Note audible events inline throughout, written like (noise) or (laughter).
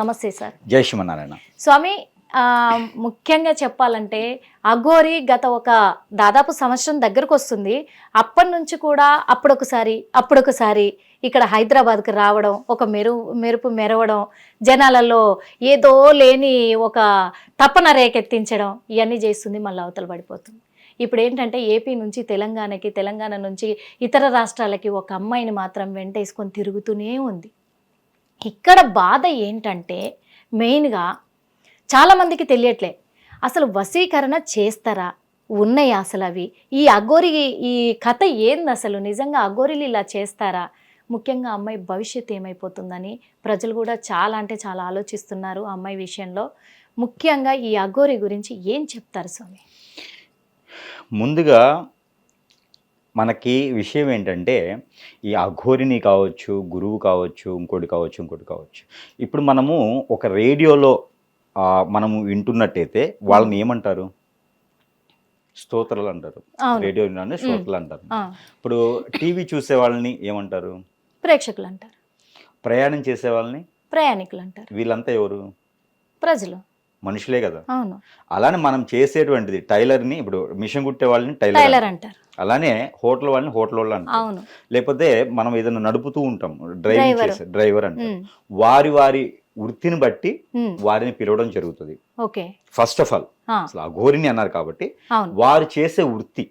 నమస్తే సార్. జై శ్రీమన్నారాయణ. స్వామి ముఖ్యంగా చెప్పాలంటే అఘోరి గత ఒక దాదాపు సంవత్సరం దగ్గరకు వస్తుంది. అప్పటి నుంచి కూడా అప్పుడొకసారి అప్పుడొకసారి ఇక్కడ హైదరాబాద్కి రావడం ఒక మెరు మెరుపు మెరవడం జనాలలో ఏదో లేని ఒక తపన రేకెత్తించడం ఇవన్నీ చేస్తుంది మళ్ళీ అవతల పడిపోతుంది. ఇప్పుడు ఏంటంటే ఏపీ నుంచి తెలంగాణకి తెలంగాణ నుంచి ఇతర రాష్ట్రాలకి ఒక అమ్మాయిని మాత్రం వెంటేసుకొని తిరుగుతూనే ఉంది. ఇక్కడ బాధ ఏంటంటే మెయిన్గా చాలామందికి తెలియట్లే. అసలు వశీకరణ చేస్తారా? ఉన్నాయి అసలు అవి? ఈ అఘోరి ఈ కథ ఏంది అసలు? నిజంగా అఘోరీలు ఇలా చేస్తారా? ముఖ్యంగా అమ్మాయి భవిష్యత్ ఏమైపోతుందని ప్రజలు కూడా చాలా అంటే చాలా ఆలోచిస్తున్నారు ఆ అమ్మాయి విషయంలో. ముఖ్యంగా ఈ అఘోరి గురించి ఏం చెప్తారు స్వామి? ముందుగా మనకి విషయం ఏంటంటే ఈ అఘోరిని కావచ్చు గురువు కావచ్చు ఇంకోటి కావచ్చు ఇంకోటి కావచ్చు. ఇప్పుడు మనము ఒక రేడియోలో మనము వింటున్నట్టయితే వాళ్ళని ఏమంటారు? స్తోత్రాలు అంటారు రేడియో వినడాన్ని స్తోత్రాలు అంటారు ఇప్పుడు టీవీ చూసే వాళ్ళని ఏమంటారు? ప్రేక్షకులు అంటారు ప్రయాణం చేసే వాళ్ళని? ప్రయాణికులు అంటారు వీళ్ళంతా ఎవరు? ప్రజలు. మనుషులే కదా. అవును. అలానే మనం చేసేటువంటిది టైలర్ని ఇప్పుడు మిషన్ కుట్టే వాళ్ళని టైలర్ టైలర్ అంటారు. అలానే హోటల్ వాళ్ళని హోటల్ వాళ్ళు అంటారు. లేకపోతే మనం ఏదైనా నడుపుతూ ఉంటాం డ్రైవింగ్. చేసే డ్రైవర్ అంటే వారి వారి వృత్తిని బట్టి వారిని పిలవడం జరుగుతుంది. ఫస్ట్ ఆఫ్ ఆల్ ఆ, అసలు అఘోరిని అన్నారు కాబట్టి వారు చేసే వృత్తి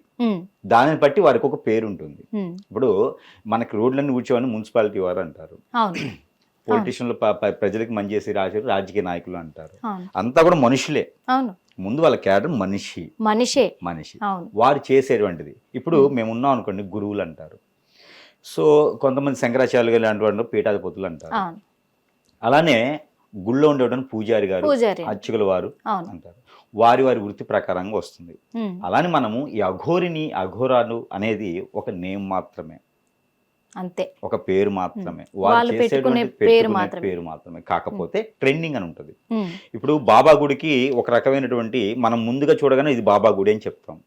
దానిని బట్టి వారికి ఒక పేరు ఉంటుంది ఇప్పుడు మనకి రోడ్లన్నీ ఊడ్చేవాడిని మున్సిపాలిటీ వారు అంటారు. పొలిటీషియన్లు ప్రజలకు మంచి చేసి రాజు రాజకీయ నాయకులు అంటారు. అంతా కూడా మనుషులే. అవును. ముందు వాళ్ళ క్యాడర్ మనిషి. మనిషే. మనిషి. వారు చేసేటువంటిది. ఇప్పుడు మేము. ఉన్నాం అనుకోండి గురువులు అంటారు. సో కొంతమంది శంకరాచార్యులు లాంటి వాళ్ళు పీఠాధిపతులు అంటారు. అలానే గుళ్ళో ఉండేటువంటి పూజారి గారు అర్చకుల వారు అంటారు. వారి వారి వృత్తి ప్రకారంగా వస్తుంది. అలానే మనము ఈ అఘోరిని అఘోరాలు అనేది ఒక నేమ్ మాత్రమే. అంతే. ఒక పేరు మాత్రమే. వాళ్ళు పెట్టుకునే పేరు మాత్రమే. పేరు మాత్రమే. కాకపోతే ట్రెండింగ్ అని ఉంటుంది. ఇప్పుడు బాబా గుడికి ఒక రకమైనటువంటి మనం ముందుగా చూడగానే ఇది బాబా గుడి అని చెప్తాం.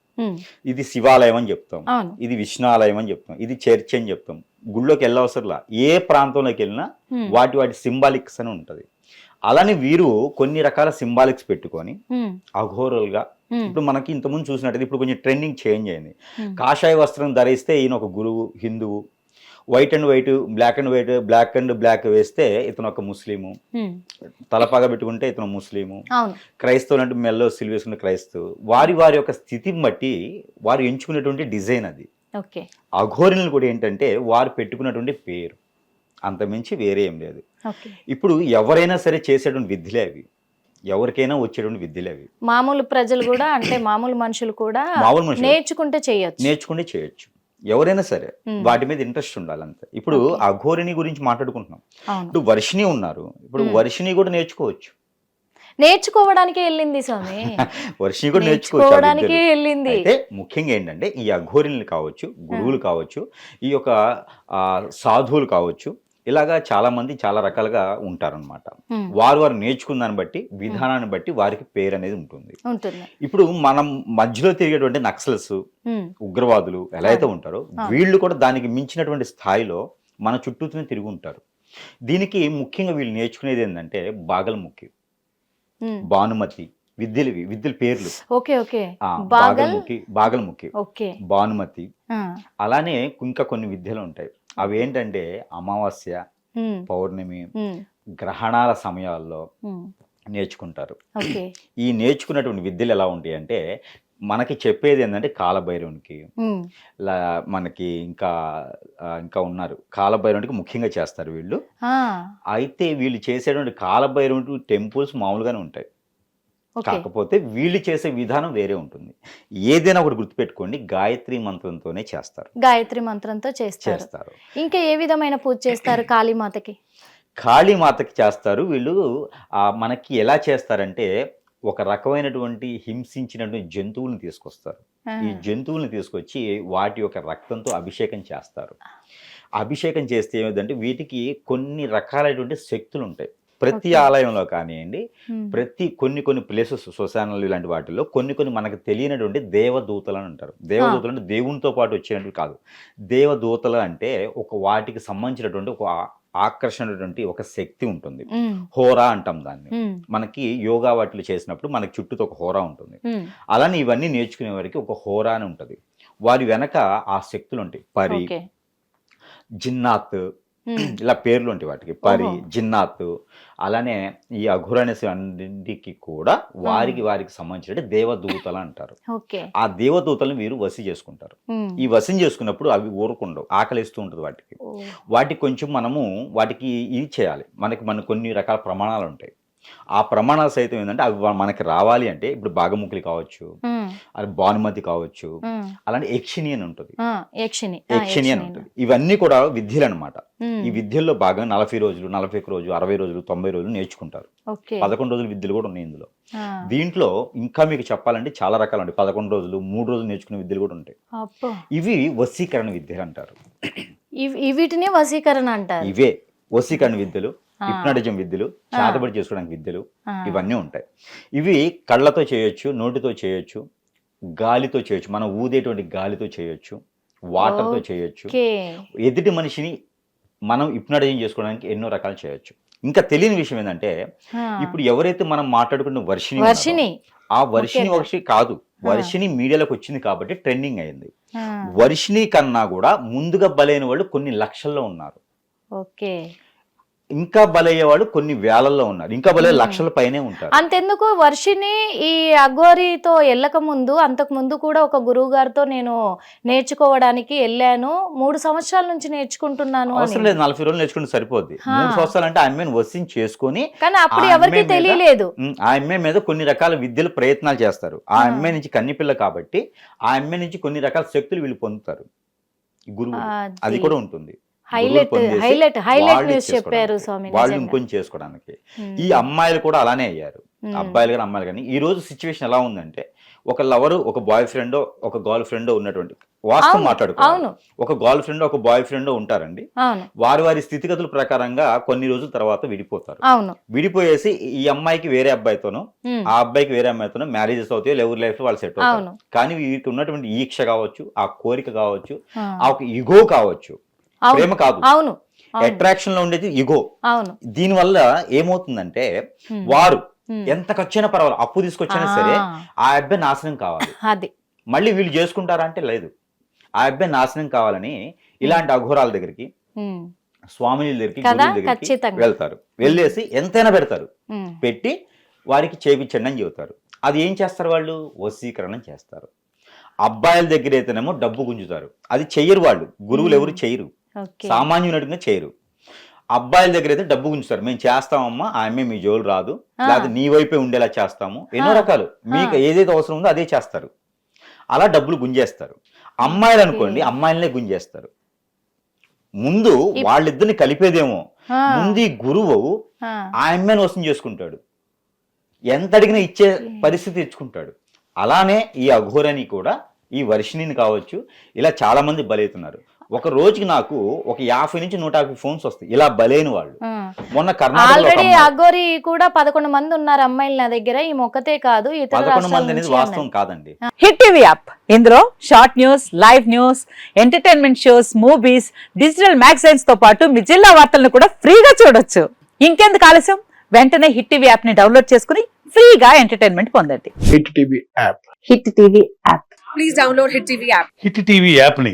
ఇది శివాలయం అని చెప్తాం. ఇది విష్ణాలయం అని చెప్తాం. ఇది చర్చ్ అని చెప్తాం. గుళ్ళోకి వెళ్ళవసరంలా. ఏ ప్రాంతంలోకి వెళ్ళినా వాటి వాటి సింబాలిక్స్ అని ఉంటుంది. అలానే వీరు కొన్ని రకాల సింబాలిక్స్ పెట్టుకొని అఘోరల్గా ఇప్పుడు మనకి ఇంతకుముందు చూసినట్టయితే ఇప్పుడు కొంచెం ట్రెండింగ్ చేంజ్ అయింది. కాషాయ వస్త్రం ధరిస్తే ఈయన ఒక గురువు హిందువు white and white black and white black and black వేస్తే ఇతను ఒక ముస్లిము. తలపాగా పెట్టుకుంటే ఇతను ముస్లిము. క్రైస్తవులు అంటే మెల్లో సిలివేసుకున్న క్రైస్తవు. వారి వారి యొక్క స్థితిని బట్టి వారు ఎంచుకునేటువంటి డిజైన్ అది. అఘోరిని కూడా ఏంటంటే వారు పెట్టుకున్నటువంటి పేరు. అంతమించి వేరే ఏం లేదు. ఇప్పుడు ఎవరైనా సరే చేసేటువంటి విద్యలే అవి. ఎవరికైనా వచ్చేటువంటి విద్యలే అవి. మామూలు ప్రజలు కూడా అంటే మామూలు మనుషులు కూడా మామూలు నేర్చుకుంటే చేయొచ్చు. నేర్చుకుంటే చేయొచ్చు. ఎవరైనా సరే వాటి మీద ఇంట్రెస్ట్ ఉండాలి అంతే ఇప్పుడు. అఘోరిని గురించి మాట్లాడుకుంటున్నాం. ఇప్పుడు వర్షిణి ఉన్నారు. ఇప్పుడు. వర్షిణి కూడా నేర్చుకోవచ్చు. నేర్చుకోవడానికే వెళ్ళింది స్వామి. (laughs) వర్షిణి కూడా నేర్చుకోవడానికే. వెళ్ళింది. అయితే ముఖ్యంగా ఏంటంటే ఈ అఘోరిని కావచ్చు గురువులు కావచ్చు ఈ యొక్క ఆ, సాధువులు కావచ్చు ఇలాగా చాలా మంది చాలా రకాలుగా ఉంటారన్నమాట. ఉమ్, వారు వారు నేర్చుకున్న దాన్ని బట్టి విధానాన్ని బట్టి వారికి పేరు అనేది ఉంటుంది. ఇప్పుడు మనం మధ్యలో తిరిగేటువంటి నక్సల్స్ ఉగ్రవాదులు ఎలా అయితే ఉంటారో. వీళ్ళు కూడా దానికి మించినటువంటి స్థాయిలో మన చుట్టూతోనే తిరిగి ఉంటారు. దీనికి ముఖ్యంగా వీళ్ళు నేర్చుకునేది ఏంటంటే బాగల్ముఖి. భానుమతి విద్యలు విద్యల పేర్లు. Okay okay. బాగల్ బాగల్ముఖి బాగల్ముఖి. భానుమతి. అలానే ఇంకా కొన్ని విద్యలు ఉంటాయి. అవి ఏంటంటే అమావాస్య పౌర్ణమి గ్రహణాల సమయాల్లో నేర్చుకుంటారు. (clears throat) ఈ నేర్చుకున్నటువంటి విద్యలు ఎలా ఉంటాయి అంటే మనకి చెప్పేది ఏంటంటే కాలభైరవునికి మనకి ఇంకా ఇంకా ఉన్నారు. కాలభైరవునికి ముఖ్యంగా చేస్తారు వీళ్ళు. అయితే వీళ్ళు చేసేటువంటి కాలభైరవుడు టెంపుల్స్ మామూలుగానే ఉంటాయి. కాకపోతే వీళ్ళు చేసే విధానం వేరే ఉంటుంది. ఏదైనా ఒకటి గుర్తుపెట్టుకోండి గాయత్రి మంత్రంతోనే చేస్తారు. గాయత్రి మంత్రంతో చేస్తారు. చేస్తారు. ఇంకా ఏ విధమైన పూజ చేస్తారు కాళీమాతకి? కాళీమాతకి చేస్తారు. వీళ్ళు ఆ, మనకి ఎలా చేస్తారంటే ఒక రకమైనటువంటి హింసించినటువంటి జంతువులను తీసుకొస్తారు. ఈ జంతువులను తీసుకొచ్చి వాటి యొక్క రక్తంతో అభిషేకం చేస్తారు. అభిషేకం చేస్తే ఏమిటంటే వీటికి కొన్ని రకాలైనటువంటి శక్తులు ఉంటాయి ప్రతి. ఆలయంలో కానివ్వండి ప్రతి కొన్ని కొన్ని ప్లేసెస్ శ్మశానాలు ఇలాంటి వాటిల్లో కొన్ని కొన్ని మనకు తెలియనటువంటి దేవదూతలు అని అంటారు దేవదూతలు అంటే దేవునితో పాటు వచ్చినట్టు కాదు. దేవదూతలు అంటే ఒక వాటికి సంబంధించినటువంటి ఒక ఆకర్షణటువంటి ఒక శక్తి ఉంటుంది. హోరా అంటాం దాన్ని. మనకి యోగా వాటిలు చేసినప్పుడు మనకి చుట్టూతో ఒక హోరా ఉంటుంది. అలానే ఇవన్నీ నేర్చుకునే వారికి ఒక హోరా అని ఉంటుంది. వారి వెనక ఆ శక్తులు ఉంటాయి. పరి జిన్నాత్ ఇలా పేర్లు ఉంటాయి వాటికి. పరి. జిన్నాత్. అలానే ఈ అఘురనేసి అన్నింటికి కూడా వారికి వారికి సంబంధించిన దేవదూతలు అంటారు. ఆ దేవదూతలను వీరు వసి చేసుకుంటారు. ఈ వశం చేసుకున్నప్పుడు అవి ఊరకుండవు ఆకలిస్తూ ఉంటుంది వాటికి. వాటికి కొంచెం మనము వాటికి ఇది చేయాలి. మనకి మన కొన్ని రకాల ప్రమాణాలు ఉంటాయి. ఆ ప్రమాణాలు సైతం ఏంటంటే అవి మనకి రావాలి అంటే ఇప్పుడు బాగముఖులు కావచ్చు అది భానుమతి కావచ్చు అలానే యక్షిణి అని ఉంటుంది. యక్షిణి. అని. ఉంటుంది. ఇవన్నీ కూడా విద్యలు అనమాట ఈ విద్యల్లో భాగంగా నలభై రోజులు నలభై ఒక్క రోజు అరవై రోజులు తొంభై రోజులు నేర్చుకుంటారు. పదకొండు రోజులు విద్యలు కూడా ఉన్నాయి ఇందులో. దీంట్లో ఇంకా మీకు చెప్పాలంటే చాలా రకాలు ఉంటాయి. పదకొండు రోజులు మూడు రోజులు నేర్చుకునే విద్యలు కూడా ఉంటాయి. ఇవి వశీకరణ విద్యలు అంటారు. వీటిని వశీకరణ అంటారు. ఇవే వశీకరణ విద్యలు. హిప్నాటిజం విద్యలు చేతబడి చేసుకోవడానికి విద్యలు ఇవన్నీ ఉంటాయి. ఇవి కళ్ళతో చేయొచ్చు నోటితో చేయొచ్చు గాలితో చేయొచ్చు మనం ఊదేటువంటి గాలితో చేయొచ్చు వాటర్తో చేయొచ్చు. ఎదుటి మనిషిని మనం హిప్నాటిజం చేసుకోవడానికి ఎన్నో రకాలు చేయొచ్చు. ఇంకా తెలియని విషయం ఏంటంటే ఇప్పుడు ఎవరైతే మనం మాట్లాడుకున్న వర్షిని వర్షిని ఆ వర్షిని. వర్షి కాదు వర్షిని మీడియాలోకి వచ్చింది కాబట్టి ట్రెండింగ్ అయింది. వర్షిని కన్నా కూడా ముందుగా బలైన వాళ్ళు కొన్ని లక్షల్లో ఉన్నారు. ఓకే. ఇంకా బలయ్యే వాళ్ళు కొన్ని వేలల్లో ఉన్నారు ఇంకా బలయ్యే Hmm. లక్షల పైనే ఉంటారు అంతెందుకు వర్షిని ఈ అఘోరితో వెళ్ళక ముందు అంతకు ముందు కూడా ఒక గురువు గారితో నేను నేర్చుకోవడానికి వెళ్ళాను. మూడు సంవత్సరాల నుంచి నేర్చుకుంటున్నాను అవసరం లేదు నలభై రోజులు నేర్చుకుంటే సరిపోద్ది. మూడు సంవత్సరాలు అంటే ఆ అమ్మాయిని వసించి చేసుకొని కానీ అప్పుడు ఎవరికి తెలియలేదు. ఆ అమ్మాయి మీద కొన్ని రకాల విద్యలు ప్రయత్నాలు చేస్తారు. ఆ. అమ్మాయి నుంచి కన్నిపిల్ల కాబట్టి ఆ అమ్మాయి నుంచి కొన్ని రకాల శక్తులు వీళ్ళు పొందుతారు. గురువు. అది కూడా ఉంటుంది. హైలైట్ హైలైట్ న్యూస్ చెప్పారు చేసుకోవడానికి. స్వామి వాళ్ళు. ఇంకొంచెం చేసుకోవడానికి. ఈ అమ్మాయిలు కూడా అలానే అయ్యారు. అబ్బాయిలు కానీ అమ్మాయిలు కానీ. ఈ రోజు సిచ్యువేషన్ ఎలా ఉందంటే ఒక లవర్ ఒక బాయ్ ఫ్రెండ్ ఒక గర్ల్ ఫ్రెండ్ ఉన్నటువంటి వాస్తవం మాట్లాడుకోవాలి. ఒక గర్ల్ ఫ్రెండ్ ఒక బాయ్ ఫ్రెండ్ ఉంటారండి. వారి వారి స్థితిగతుల ప్రకారంగా కొన్ని రోజుల తర్వాత విడిపోతారు. విడిపోయేసి ఈ అమ్మాయికి వేరే అబ్బాయితోనో ఆ అబ్బాయికి వేరే అమ్మాయితోనో మ్యారేజెస్ అవుతాయి ఎవరి లైఫ్ వాళ్ళు సెట్ అవుతారు. కానీ వీరికి ఉన్నటువంటి ఈక్ష కావచ్చు ఆ కోరిక కావచ్చు ఆ, ఒక ఇగో కావచ్చు ప్రేమ కాదు. అవును. అట్రాక్షన్లో ఉండేది ఇగో అవును. దీనివల్ల ఏమవుతుందంటే ఉమ్, వారు. ఎంత ఖర్చైనా పర్వాలేదు. అప్పు తీసుకొచ్చినా సరే ఆ, అబ్బాయి నాశనం కావాలి. (laughs) అది. మళ్ళీ వీళ్ళు చేసుకుంటారా అంటే లేదు. ఆ అబ్బాయి నాశనం కావాలని ఇలాంటి అఘోరాల దగ్గరికి స్వామిని దగ్గరికి. వెళ్తారు. వెళ్ళేసి ఎంతైనా పెడతారు. పెట్టి వారికి చేపించండి అని చెబుతారు. అది ఏం చేస్తారు వాళ్ళు? వశీకరణం చేస్తారు. అబ్బాయిల దగ్గర అయితేనేమో డబ్బు గుంజుతారు. అది చెయ్యరు వాళ్ళు. గురువులు ఎవరు చెయ్యరు. ఓకే. సామాన్యునట్టుగా చేయరు. అబ్బాయిల దగ్గర అయితే డబ్బు గుంజుతారు. మేము చేస్తామమ్మా ఆ అమ్మాయి మీ జోలు రాదు. లేకపోతే నీ వైపే ఉండేలా చేస్తాము. ఎన్నో. రకాలు. మీకు. ఏదైతే అవసరం ఉందో అదే చేస్తారు. అలా డబ్బులు గుంజేస్తారు. అమ్మాయిలు అనుకోండి. అమ్మాయిలనే గుంజేస్తారు. ముందు వాళ్ళిద్దరిని కలిపేదేమో. ముందు ఈ గురువు ఆ, ఆ అమ్మాయిని వసం చేసుకుంటాడు. ఎంత అడిగినా ఇచ్చే పరిస్థితి తెచ్చుకుంటాడు. అలానే ఈ అఘోరని కూడా ఈ వర్షిణిని కావచ్చు ఇలా చాలా మంది బలవుతున్నారు ఒక రోజుకి నాకు ఒక యాభై నుంచి నూట యాభై ఫోన్స్ వస్తాయి. ఇలా బలైన వాళ్ళు. మొన్న ఆల్రెడీ అగోరి కూడా పదకొండు మంది ఉన్నారు అమ్మాయిలు నా దగ్గర. ఈ మొక్కతే కాదు పదకొండు మంది అనేది వాస్తవం. కాదండి. Hit TV app. ఇందులో short news live news entertainment shows movies digital మ్యాగజైన్స్తో పాటు మీ జిల్లా వార్తలను కూడా ఫ్రీగా చూడొచ్చు. ఇంకెందుకు ఆలస్యం? వెంటనే హిట్ టీవీ యాప్ని డౌన్లోడ్ చేసుకుని ఫ్రీగా ఎంటర్టైన్మెంట్ పొందండి. Hit TV app. Hit TV app. Please download Hit TV app. Hit TV యాప్ని